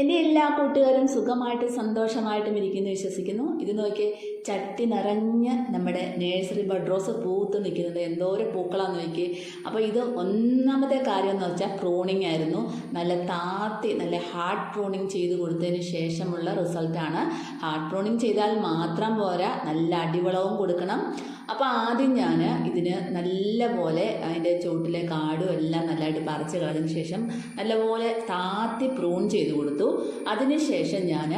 എന്റെ എല്ലാ കൂട്ടുകാരും സുഖമായിട്ടും സന്തോഷമായിട്ടും ഇരിക്കുന്നു വിശ്വസിക്കുന്നു. ഇത് നോക്കി ചട്ടി നിറഞ്ഞ് നമ്മുടെ നേഴ്സറി ബഡ്രോസ് പൂത്ത് നിൽക്കുന്നത് എന്തോരം പൂക്കളാന്ന് നോക്കി. അപ്പോൾ ഇത് ഒന്നാമത്തെ കാര്യം എന്ന് വെച്ചാൽ പ്രൂണിങ് ആയിരുന്നു. നല്ല താത്തി നല്ല ഹാർഡ് പ്രൂണിങ് ചെയ്ത് കൊടുത്തതിന് ശേഷമുള്ള റിസൾട്ടാണ് ഹാർഡ് പ്രൂണിങ് ചെയ്താൽ മാത്രം പോരാ. നല്ല അടിവളവും കൊടുക്കണം. അപ്പോൾ ആദ്യം ഞാൻ ഇതിന് നല്ല പോലെ അതിന്റെ ചുവട്ടിലെ കാടും എല്ലാം നല്ലതായിട്ട് പറിച്ച് കളഞ്ഞതിന് ശേഷം നല്ലപോലെ താത്തി പ്രൂൺ ചെയ്ത് കൊടുത്തു. അതിനുശേഷം ഞാൻ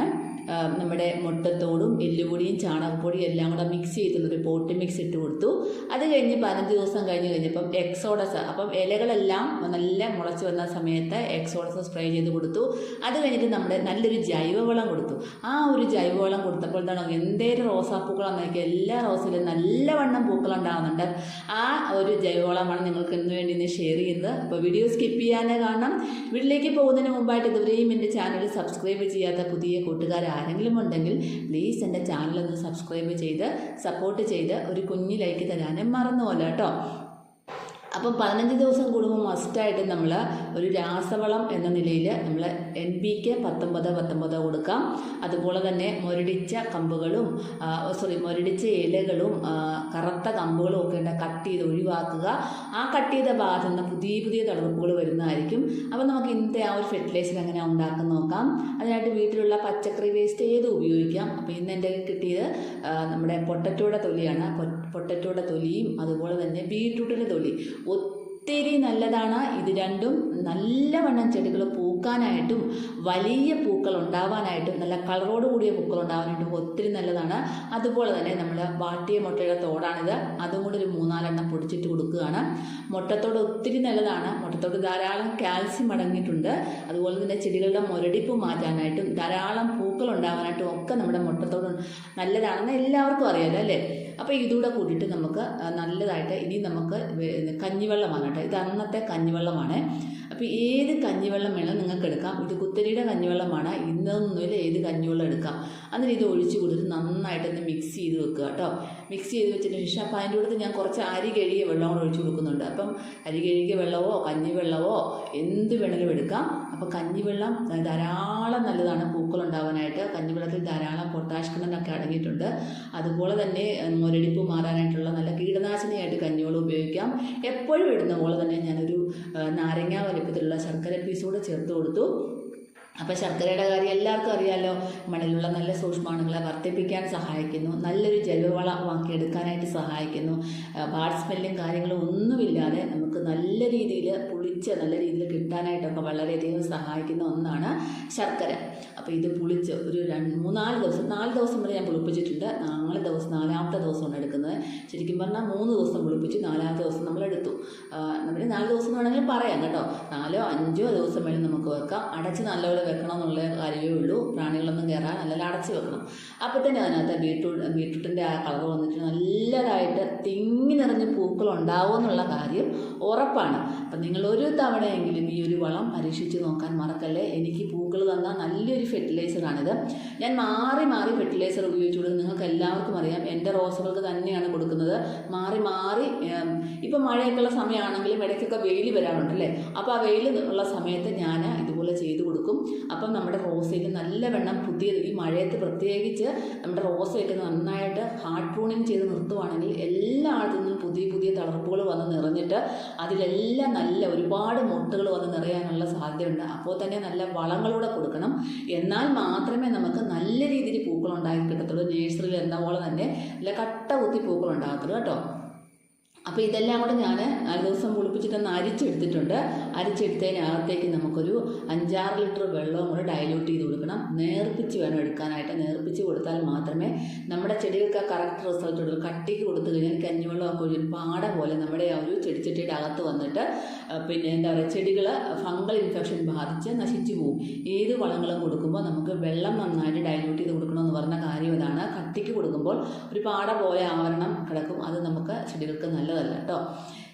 നമ്മുടെ മുട്ടത്തോടും എല്ലുപൊടിയും ചാണകപ്പൊടിയും എല്ലാം കൂടെ മിക്സ് ചെയ്തിട്ടുണ്ട് പോട്ട് മിക്സ് ഇട്ട് കൊടുത്തു. അത് കഴിഞ്ഞ് പതിനഞ്ച് ദിവസം കഴിഞ്ഞ് കഴിഞ്ഞപ്പം എക്സോഡസ് അപ്പം ഇലകളെല്ലാം നല്ല മുളച്ച് വന്ന സമയത്ത് എക്സോഡസ് സ്പ്രേ ചെയ്ത് കൊടുത്തു. അത് കഴിഞ്ഞിട്ട് നമ്മുടെ നല്ലൊരു ജൈവവളം കൊടുത്തു. ആ ഒരു ജൈവവളം കൊടുത്തപ്പോൾ എന്താണ് എന്തേലും റോസാപ്പൂക്കളാണെന്ന് നോക്കിയാൽ എല്ലാ റോസിലും നല്ലവണ്ണം പൂക്കളുണ്ടാകുന്നുണ്ട് ആ ഒരു ജൈവവളമാണ് നിങ്ങൾക്ക് ഇന്ന് വേണ്ടി ഇന്ന് ഷെയർ ചെയ്യുന്നത്. അപ്പോൾ വീഡിയോ സ്കിപ്പ് ചെയ്യാനേ കാരണം വീട്ടിലേക്ക് പോകുന്നതിന് മുമ്പായിട്ട് ഇതുവരെയും എന്റെ ചാനൽ സബ്സ്ക്രൈബ് ചെയ്യാത്ത പുതിയ കൂട്ടുകാർ ആരെങ്കിലും ഉണ്ടെങ്കിൽ പ്ലീസ് എന്റെ ചാനലൊന്ന് സബ്സ്ക്രൈബ് ചെയ്ത് സപ്പോർട്ട് ചെയ്ത് ഒരു കുഞ്ഞു ലൈക്ക് തരാനും മറന്നു പോലെ കേട്ടോ അപ്പം പതിനഞ്ച് ദിവസം കൂടുമ്പോൾ മസ്റ്റായിട്ട് നമ്മൾ ഒരു രാസവളം എന്ന നിലയിൽ നമ്മൾ എൻ പി കെ പത്തൊമ്പത് പത്തൊമ്പത് കൊടുക്കാം. അതുപോലെ തന്നെ മുരടിച്ച കമ്പുകളും സോറി മുരടിച്ച ഇലകളും കറുത്ത കമ്പുകളും ഒക്കെ ഉണ്ട് കട്ട് ചെയ്ത് ഒഴിവാക്കുക. ആ കട്ട് ചെയ്ത ഭാഗത്ത് നിന്ന് പുതിയ പുതിയ തളർപ്പുകൾ വരുന്നതായിരിക്കും. അപ്പം നമുക്ക് ഇന്നത്തെ ആ ഒരു ഫെർട്ടിലൈസർ എങ്ങനെ ഉണ്ടാക്കാൻ നോക്കാം. അതിനായിട്ട് വീട്ടിലുള്ള പച്ചക്കറി വേസ്റ്റ് ഏത് ഉപയോഗിക്കാം? അപ്പോൾ ഇന്ന് എന്റെ കിട്ടിയത് നമ്മുടെ പൊട്ടറ്റോയുടെ തൊലിയാണ്. പൊട്ടറ്റോയുടെ തൊലിയും അതുപോലെ തന്നെ ബീട്രൂട്ടിന്റെ തൊലി. ഒത്തിരി നല്ലതാണ്. ഇത് രണ്ടും നല്ലവണ്ണം ചെടികൾ പൂക്കാനായിട്ടും വലിയ പൂക്കൾ ഉണ്ടാവാനായിട്ടും നല്ല കളറോട് കൂടിയ പൂക്കൾ ഉണ്ടാവാനായിട്ടും ഒത്തിരി നല്ലതാണ്. അതുപോലെ തന്നെ നമ്മൾ വാട്ടിയ മുട്ടയുടെ തോടാണിത്. അതും കൂടി ഒരു മൂന്നാലെണ്ണം പൊടിച്ചിട്ട് കൊടുക്കുകയാണ്. മുട്ടത്തോട് ഒത്തിരി നല്ലതാണ്. മുട്ടത്തോട് ധാരാളം കാൽസ്യം അടങ്ങിയിട്ടുണ്ട്. അതുപോലെ തന്നെ ചെടികളുടെ മുരടിപ്പ് മാറ്റാനായിട്ടും ധാരാളം പൂക്കൾ ഉണ്ടാവാനായിട്ടും ഒക്കെ നമ്മുടെ മുട്ടത്തോട് നല്ലതാണെന്ന് എല്ലാവർക്കും അറിയാലോ അല്ലേ? അപ്പോൾ ഇതുകൂടെ കൂട്ടിയിട്ട് നമുക്ക് നല്ലതായിട്ട് ഇനി നമുക്ക് കഞ്ഞിവെള്ളമാണ് കേട്ടോ. ഇത് അന്നത്തെ കഞ്ഞിവെള്ളമാണ്. അപ്പോൾ ഏത് കഞ്ഞിവെള്ളം വേണം നിങ്ങൾക്ക് എടുക്കാം. ഇത് കുത്തരിയുടെ കഞ്ഞിവെള്ളമാണ്. ഇന്നൊന്നുമില്ല ഏത് കഞ്ഞിവെള്ളം എടുക്കാം. എന്നിട്ട് ഇത് ഒഴിച്ച് കൊടുത്ത് നന്നായിട്ടൊന്ന് മിക്സ് ചെയ്ത് വെക്കുക കേട്ടോ. മിക്സ് ചെയ്ത് വെച്ചതിന് ശേഷം അപ്പോൾ അതിന്റെ കൂടെ ഞാൻ കുറച്ച് അരി കഴുകിയ വെള്ളം കൂടെ ഒഴിച്ച് കൊടുക്കുന്നുണ്ട്. അപ്പം അരി കഴുകിയ വെള്ളമോ കഞ്ഞിവെള്ളമോ എന്ത് വേണമെങ്കിലും എടുക്കാം. അപ്പോൾ കഞ്ഞിവെള്ളം ധാരാളം നല്ലതാണ് പൂക്കൾ ഉണ്ടാവാനായിട്ട് കഞ്ഞിവെള്ളത്തിൽ ധാരാളം പൊട്ടാഷ് കണ്ടന്റൊക്കെ അടങ്ങിയിട്ടുണ്ട്. അതുപോലെ തന്നെ മുരടിപ്പ് മാറാനായിട്ടുള്ള നല്ല കീടനാശിനിയായിട്ട് കഞ്ഞിവെള്ളം ഉപയോഗിക്കാം. എപ്പോഴും ഇടുന്ന പോലെ തന്നെ ഞാനൊരു നാരങ്ങ വലിപ്പത്തിലുള്ള ശർക്കര പീസ് കൂടെ ചേർത്ത് കൊടുത്തു. അപ്പോൾ ശർക്കരയുടെ കാര്യം എല്ലാവർക്കും അറിയാമല്ലോ മണ്ണിലുള്ള നല്ല സൂക്ഷ്മാണുക്കളെ വർദ്ധിപ്പിക്കാൻ സഹായിക്കുന്നു. നല്ലൊരു ജൈവവള വാങ്ങിയെടുക്കാനായിട്ട് സഹായിക്കുന്നു. ബാഡ് സ്മെല്ലും കാര്യങ്ങളും ഒന്നുമില്ലാതെ നമുക്ക് നല്ല രീതിയിൽ പുളിച്ച് നല്ല രീതിയിൽ കിട്ടാനായിട്ടൊക്കെ വളരെയധികം സഹായിക്കുന്ന ഒന്നാണ് ശർക്കര. അപ്പോൾ ഇത് പുളിച്ച് ഒരു രണ്ട് മൂന്നാൽ ദിവസം നാല് ദിവസം വരെ ഞാൻ പുളിപ്പിച്ചിട്ടുണ്ട്. നാല് ദിവസം നാലാമത്തെ ദിവസമാണ് എടുക്കുന്നത്. ശരിക്കും പറഞ്ഞാൽ മൂന്ന് ദിവസം പുളിപ്പിച്ച് നാലാമത്തെ ദിവസം നമ്മൾ എടുത്തു. നമ്മൾ നാല് ദിവസം എന്ന് വേണമെങ്കിൽ പറയാം കേട്ടോ. നാലോ അഞ്ചോ ദിവസം വേണമെങ്കിൽ നമുക്ക് വെക്കാം. അടച്ച് നല്ലപോലെ വെക്കണം എന്നുള്ള കാര്യമേ ഉള്ളൂ. പ്രാണികളൊന്നും കയറാൻ നല്ല അടച്ച് വെക്കണം. അപ്പോൾ തന്നെ അതിനകത്ത് ബീട്രൂട്ട് ബീട്രൂട്ടിന്റെ ആ കളർ വന്നിട്ട് നല്ലതായിട്ട് തിങ്ങി നിറഞ്ഞ് പൂക്കൾ എന്നുള്ള കാര്യം ഉറപ്പാണ്. അപ്പം നിങ്ങൾ തവണയെങ്കിലും ഈ ഒരു വളം പരീക്ഷിച്ച് നോക്കാൻ മറക്കല്ലേ? എനിക്ക് പൂക്കൾ തന്ന നല്ലൊരു ഫെർട്ടിലൈസറാണിത് ഞാൻ മാറി മാറി ഫെർട്ടിലൈസർ ഉപയോഗിച്ചു കൊടുക്കുന്നത് നിങ്ങൾക്ക് എല്ലാവർക്കും അറിയാം. എന്റെ റോസുകൾക്ക് തന്നെയാണ് കൊടുക്കുന്നത്. മാറി മാറി ഇപ്പം മഴയൊക്കെയുള്ള സമയമാണെങ്കിലും ഇടയ്ക്കൊക്കെ വെയിൽ വരാറുണ്ടല്ലേ? അപ്പോൾ ആ വെയിൽ ഉള്ള സമയത്ത് ഞാൻ ഇതുപോലെ ചെയ്തു കൊടുക്കും. അപ്പം നമ്മുടെ റോസയ്ക്ക് നല്ല വെണ്ണം പുതിയ ഈ മഴയത്ത് പ്രത്യേകിച്ച് നമ്മുടെ റോസയൊക്കെ നന്നായിട്ട് ഹാർഡ് പ്രൂണിങ് ചെയ്ത് നിർത്തുവാണെങ്കിൽ എല്ലായിടത്തുനിന്നും പുതിയ പുതിയ തളർപ്പുകൾ വന്ന് നിറഞ്ഞിട്ട് അതിലെല്ലാം നല്ല ഒരുപാട് മുട്ടുകൾ വന്ന് നിറയാനുള്ള സാധ്യതയുണ്ട്. അപ്പോൾ തന്നെ നല്ല വളങ്ങളൂടെ കൊടുക്കണം. എന്നാൽ മാത്രമേ നമുക്ക് നല്ല രീതിയിൽ പൂക്കൾ ഉണ്ടാക്കി കിട്ടത്തുള്ളൂ. നേഴ്സറിയിൽ എന്ന പോലെ തന്നെ നല്ല കട്ട കുത്തി പൂക്കൾ ഉണ്ടാകത്തുള്ളൂ കേട്ടോ. അപ്പോൾ ഇതെല്ലാം കൂടെ ഞാൻ ദിവസം കുളിപ്പിച്ചിട്ടൊന്ന് അരിച്ചെടുത്തിട്ടുണ്ട്. അരിച്ചെടുത്തതിനകത്തേക്ക് നമുക്കൊരു അഞ്ചാറ് ലിറ്റർ വെള്ളവും കൂടെ ഡൈല്യൂട്ട് ചെയ്ത് കൊടുക്കണം. നേർപ്പിച്ച് വേണം എടുക്കാനായിട്ട്. നേർപ്പിച്ച് കൊടുത്താൽ മാത്രമേ നമ്മുടെ ചെടികൾക്ക് ആ കറക്റ്റ് റിസൾട്ട് ഉള്ളൂ. കട്ടിക്ക് കൊടുത്തു കഴിഞ്ഞാൽ കഞ്ഞിവെള്ളമൊക്കെ ഒരു പാട പോലെ നമ്മുടെ ആ ഒരു ചെടിച്ചട്ടിയുടെ അകത്ത് വന്നിട്ട് പിന്നെ എന്താ പറയുക ചെടികൾ ഫംഗൽ ഇൻഫെക്ഷൻ ബാധിച്ച് നശിച്ചു പോകും ഏത് വളങ്ങളും കൊടുക്കുമ്പോൾ നമുക്ക് വെള്ളം നന്നായിട്ട് ഡൈല്യൂട്ട് ചെയ്ത് കൊടുക്കണമെന്ന് പറഞ്ഞ കാര്യം ഇതാണ്. കട്ടിക്ക് കൊടുക്കുമ്പോൾ ഒരു പാട പോലെ ആവരണം കിടക്കും. അത് നമുക്ക് ചെടികൾക്ക് നല്ലതല്ല കേട്ടോ.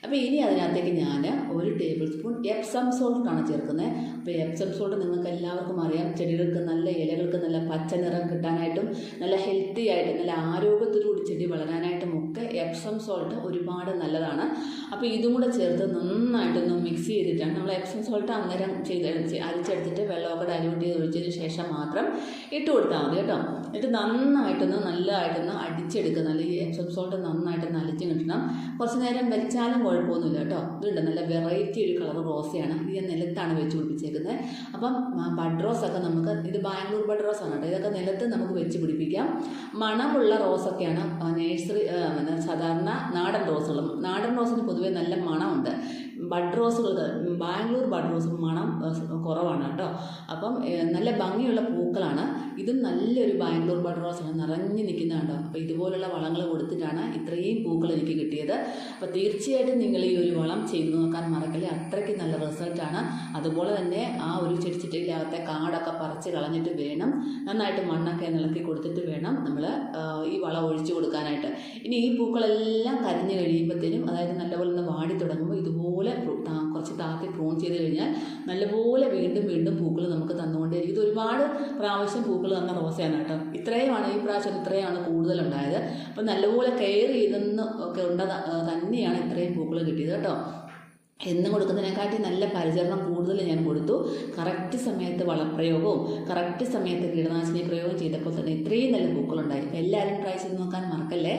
അപ്പോൾ ഇനി അതിനകത്തേക്ക് ഞാൻ ഒരു ടേബിൾ സ്പൂൺ എപ്സം സോൾട്ടാണ് ചേർക്കുന്നത് അപ്പോൾ എപ്സം സോൾട്ട് നിങ്ങൾക്ക് എല്ലാവർക്കും അറിയാം. ചെടികൾക്ക് നല്ല ഇലകൾക്ക് നല്ല പച്ച നിറം കിട്ടാനായിട്ടും നല്ല ഹെൽത്തി ആയിട്ട് നല്ല ആരോഗ്യത്തോടുകൂടി ചെടി വളരാനായിട്ടും ഒക്കെ എപ്സം സോൾട്ട് ഒരുപാട് നല്ലതാണ്. അപ്പോൾ ഇതും കൂടെ ചേർത്ത് നന്നായിട്ടൊന്ന് മിക്സ് ചെയ്തിട്ടാണ് നമ്മൾ എപ്സം സോൾട്ട് അന്നേരം ചെയ്ത് അരിച്ചെടുത്തിട്ട് വെള്ളമൊക്കെ ഡൈലൂട്ട് ചെയ്ത് ഒഴിച്ചതിന് ശേഷം മാത്രം ഇട്ട് കൊടുത്താൽ മതി കേട്ടോ. എന്നിട്ട് നന്നായിട്ടൊന്ന് നല്ലതായിട്ടൊന്ന് അടിച്ചെടുക്കുക നല്ല ഈ എപ്സം സോൾട്ട് നന്നായിട്ടൊന്ന് അലിച്ച് കിട്ടണം. കുറച്ച് നേരം വെച്ചാലും കുഴപ്പമൊന്നുമില്ല കേട്ടോ. ഇതുണ്ട് നല്ല വെറൈറ്റി ഒരു കളർ റോസയാണ്. ഇത് ഞാൻ നിലത്താണ് വെച്ച് പിടിപ്പിച്ചേക്കുന്നത് അപ്പം ബഡ് റോസൊക്കെ നമുക്ക് ഇത് ബാംഗ്ലൂർ ബഡ് റോസ് ആണ് കേട്ടോ. ഇതൊക്കെ നിലത്ത് നമുക്ക് വെച്ച് പിടിപ്പിക്കാം. മണമുള്ള റോസൊക്കെയാണ് നേഴ്സറി സാധാരണ നാടൻ റോസുകളും നാടൻ റോസിന് പൊതുവേ നല്ല മണമുണ്ട്. ബഡ് റോസുകൾക്ക് ബാംഗ്ലൂർ ബഡ് റോസ് മണം കുറവാണ് കേട്ടോ. അപ്പം നല്ല ഭംഗിയുള്ള പൂക്കളാണ്. ഇതും നല്ലൊരു ബാംഗ്ലൂർ ബഡ് റോസാണ് നിറഞ്ഞു നിൽക്കുന്നതാണ് കേട്ടോ അപ്പോൾ ഇതുപോലുള്ള വളങ്ങൾ കൊടുത്തിട്ടാണ് ഇത്രയും പൂക്കൾ എനിക്ക് കിട്ടിയത്. അപ്പോൾ തീർച്ചയായിട്ടും നിങ്ങൾ ഈ ഒരു വളം ചെയ്തു നോക്കാൻ മറക്കല്ലേ? അത്രയ്ക്ക് നല്ല റിസൾട്ടാണ് അതുപോലെ തന്നെ ആ ഒരു ചെടിച്ചട്ടിയിലകത്തെ കാടൊക്കെ പറിച്ച് കളഞ്ഞിട്ട് വേണം. നന്നായിട്ട് മണ്ണൊക്കെ നിളക്കി കൊടുത്തിട്ട് വേണം നമ്മൾ ഈ വളം ഒഴിച്ചു കൊടുക്കാനായിട്ട്. ഇനി ഈ പൂക്കളെല്ലാം കരിഞ്ഞു കഴിയുമ്പോഴത്തേനും അതായത് നല്ലപോലെ ഒന്ന് വാടി തുടങ്ങുമ്പോൾ ഇതുപോലെ കുറച്ച് താത്തി പ്രൂൺ ചെയ്ത് കഴിഞ്ഞാൽ നല്ലപോലെ വീണ്ടും വീണ്ടും പൂക്കൾ നമുക്ക് തന്നുകൊണ്ടേയിരിക്കും. ഇത് ഒരുപാട് പ്രാവശ്യം പൂക്കൾ തന്ന റോസയാണ് കേട്ടോ. ഇത്രയുമാണ് ഈ പ്രാവശ്യം ഇത്രയാണ് കൂടുതലുണ്ടായത്. അപ്പം നല്ലപോലെ കെയർ ചെയ്തെന്ന് ഒക്കെ ഉണ്ട തന്നെയാണ് ഇത്രയും പൂക്കൾ കിട്ടിയത് കേട്ടോ. എന്നും കൊടുക്കുന്നതിനെക്കാട്ടി നല്ല പരിചരണം കൂടുതൽ ഞാൻ കൊടുത്തു. കറക്റ്റ് സമയത്ത് വളപ്രയോഗവും കറക്റ്റ് സമയത്ത് കീടനാശിനി പ്രയോഗം ചെയ്തപ്പോൾ തന്നെ ഇത്രയും നല്ല പൂക്കളുണ്ടായി. എല്ലാവരും ട്രൈ ചെയ്ത് നോക്കാൻ മറക്കല്ലേ?